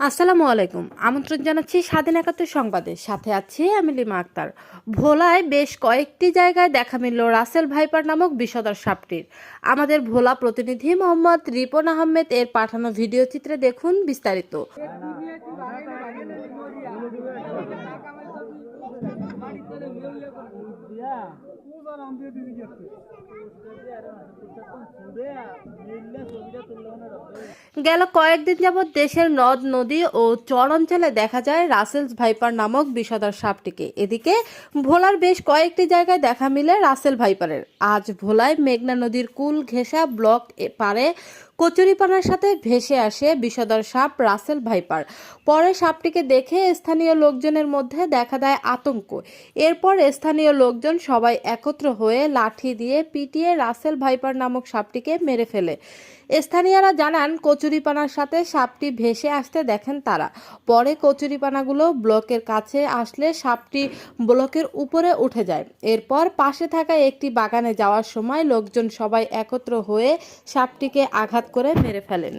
আসসালামু আলাইকুম। আমন্ত্রণ জানাচ্ছি স্বাধীন একাত্তর সংবাদে। সাথে আছি আমি লিমা আক্তার। ভোলায় বেশ কয়েকটি জায়গায় দেখা মিলল রাসেল ভাইপার নামক বিষধর সাপটির। আমাদের ভোলা প্রতিনিধি মোহাম্মদ রিপন আহমেদ এর পাঠানো ভিডিও চিত্রে দেখুন বিস্তারিত। গেল কয়েকদিন যাবৎ দেশের নদ, নদী ও চর অঞ্চলে দেখা যায় রাসেলস ভাইপার নামক বিষদার সাপটিকে। এদিকে ভোলার বেশ কয়েকটি জায়গায় দেখা মিলে রাসেল ভাইপারের। আজ ভোলায় মেঘনা নদীর কুল ঘেঁষা ব্লক পারে কচুরিপানার সাথে ভেসে আসে বিষধর সাপ রাসেল ভাইপার। পরে সাপটিকে দেখে স্থানীয় লোকজনের মধ্যে দেখা দেয় আতঙ্ক। এরপর স্থানীয় লোকজন সবাই একত্র হয়ে লাঠি দিয়ে পিটিয়ে রাসেল ভাইপার নামক সাপটিকে মেরে ফেলে। স্থানীয়রা জানান, কচুরিপানার সাথে সাপটি ভেসে আসতে দেখেন তারা। পরে কচুরিপানাগুলো ব্লকের কাছে আসলে সাপটি ব্লকের উপরে উঠে যায়। এরপর পাশে থাকা একটি বাগানে যাওয়ার সময় লোকজন সবাই একত্র হয়ে সাপটিকে আঘাত করে মেরে ফেলেন।